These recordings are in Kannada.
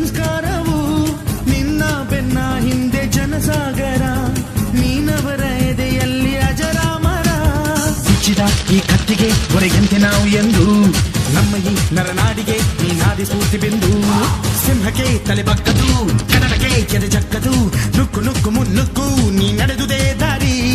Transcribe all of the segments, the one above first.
ಸಂಸ್ಕಾರವು ನಿನ್ನ ಬೆನ್ನ ಹಿಂದೆ ಜನಸಾಗರ, ನೀನವರ ಎದೆಯಲ್ಲಿ ಅಜರಾಮರ. ಮುಚ್ಚಿದ ಈ ಕತ್ತಿಗೆ ಹೊರೆಯಂತೆ ನಾವು ಎಂದು, ನಮ್ಮ ಈ ನರನಾಡಿಗೆ ನೀನಾದಿ ಸ್ಫೂರ್ತಿ ಬಿಂದು. ಸಿಂಹಕ್ಕೆ ತಲೆ ಬಕ್ಕದು, ಕನ್ನಡಕ್ಕೆ ಕೆರೆ ಜಕ್ಕದು, ನುಕ್ಕು ನುಕ್ಕು ಮುನ್ನುಕ್ಕು, ನೀ ನಡೆದುದೇ ದಾರಿ.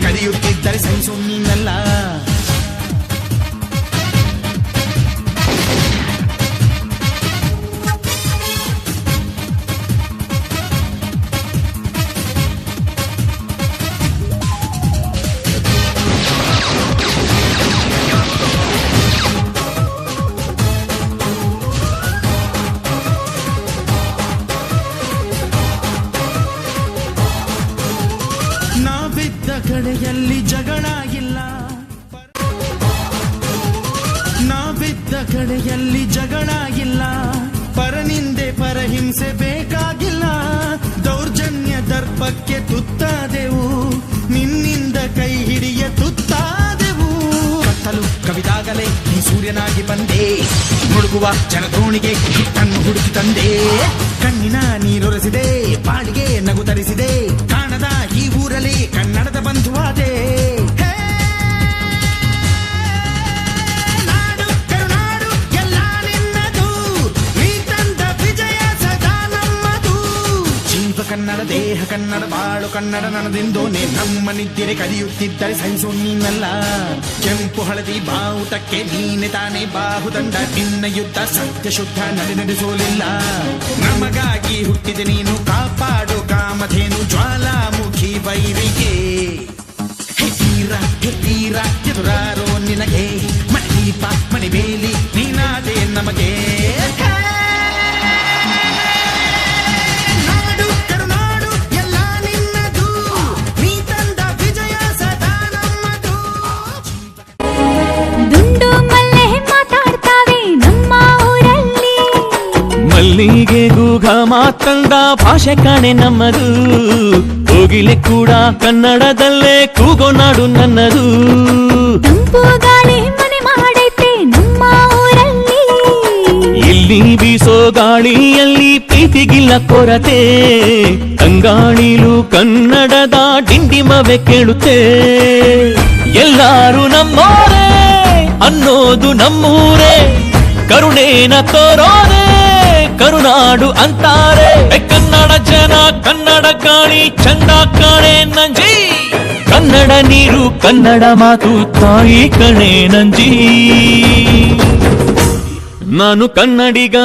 ನಮ್ಮ ನಿದ್ದಿರೆ ಕಲಿಯುತ್ತಿದ್ದರೆ ಸಹಿಸು ನೀನಲ್ಲ ಕಡೆಯಲ್ಲಿ ಜಗಳ ಇಲ್ಲ ನಾವಿದ್ದ ಕಡೆಯಲ್ಲಿ ಜಗಳ ಇಲ್ಲ ಪರನಿಂದೆ ಪರಹಿಂಸೆ ಬೇಕಾಗಿಲ್ಲ. ದೌರ್ಜನ್ಯ ದರ್ಪಕ್ಕೆ ತುತ್ತಾದೆವು. ನಿನ್ನಿಂದ ಕೈ ಹಿಡಿಯ ತುತ್ತಾದೆವು. ಕತ್ತಲು ಕವಿದಾಗಲೇ ನೀ ಸೂರ್ಯನಾಗಿ ಬಂದೆ. ಮುಳುಗುವ ಜನದೋಣಿಗೆ ಕಣ್ಣು ಹುಡುಕಿ ತಂದೆ. ಕಣ್ಣಿನ ನೀರೊರೆಸಿದೆ. ಕನ್ನಡ, ದೇಹ ಕನ್ನಡ, ಬಾಳು ಕನ್ನಡ ನನದೆಂದೋನೆ ನಮ್ಮ ನಿದ್ದಿರೆ ಕಲಿಯುತ್ತಿದ್ದರೆ ಸಹಿಸು ನೀನಲ್ಲ. ಕೆಂಪು ಹಳದಿ ಬಾವುಟಕ್ಕೆ ನೀನೆ ತಾನೇ ಬಾಹುದಂಡ. ನಿನ್ನ ಯುದ್ಧ ಸತ್ಯ ಶುದ್ಧ ನಡೆ ನಡೆಸೋಲಿಲ್ಲ. ನಮಗಾಗಿ ಹುಟ್ಟಿದೆ ನೀನು ಕಾಪಾಡು ಕಾಮಧೇನು ಜ್ವಾಲಾಮುಖಿ ವೈರಿಗೆ ಹೆತೀರ ಹೆತೀರ ಎದುರಾರೋ ನಿನಗೆ. ಮಣದೀಪ ಮಣಿಬೇಲಿ ನೀನಾದೆ ಮಲ್ಲಿಗೆ ಗೂಗ ಮಾತಂದ ಭಾಷೆ ಕಾಣೆ ನಮ್ಮದು. ಕೋಗಿಲೆ ಕೂಡ ಕನ್ನಡದಲ್ಲೇ ಕೂಗೋ ನಾಡು ನನ್ನದು. ತಂಪು ಗಾಳಿ ಮನೆ ಮಾಡೈತೆ ನಮ್ಮ ಊರಲ್ಲಿ. ಇಲ್ಲಿ ಬೀಸೋ ಗಾಳಿಯಲ್ಲಿ ಪ್ರೀತಿಗಿಲ್ಲ ಕೊರತೆ. ಅಂಗಾಣಿಲು ಕನ್ನಡದ ಡಿಂಡಿಮವೆ ಕೇಳುತ್ತೆ. ಎಲ್ಲಾರು ನಮ್ಮೋರೇ ಅನ್ನೋದು ನಮ್ಮೂರೇ. ಕರುಣೇನ ತೋರೋರೆ ಕರುನಾಡು ಅಂತಾರೆ. ಕನ್ನಡ ಜನ, ಕನ್ನಡ ಕಾಣಿ, ಚಂದ ಕಾಣೆ ನಂಜಿ. ಕನ್ನಡ ನೀರು, ಕನ್ನಡ ಮಾತು ತಾಯಿ ಕಣೆ ನಂಜಿ. ನಾನು ಕನ್ನಡಿಗ,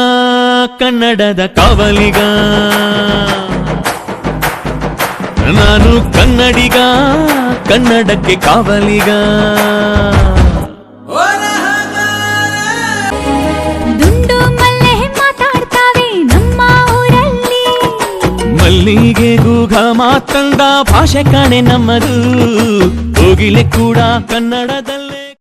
ಕನ್ನಡದ ಕಾವಲಿಗ. ನಾನು ಕನ್ನಡಿಗ, ಕನ್ನಡಕ್ಕೆ ಕಾವಲಿಗ. ಮಲ್ಲಿಗೆ ಗೂಗ ಮಾತಂದ ಭಾಷೆ ಕಾಣೆ ನಮ್ಮದು. ಹೋಗಿಲೆ ಕೂಡ ಕನ್ನಡದ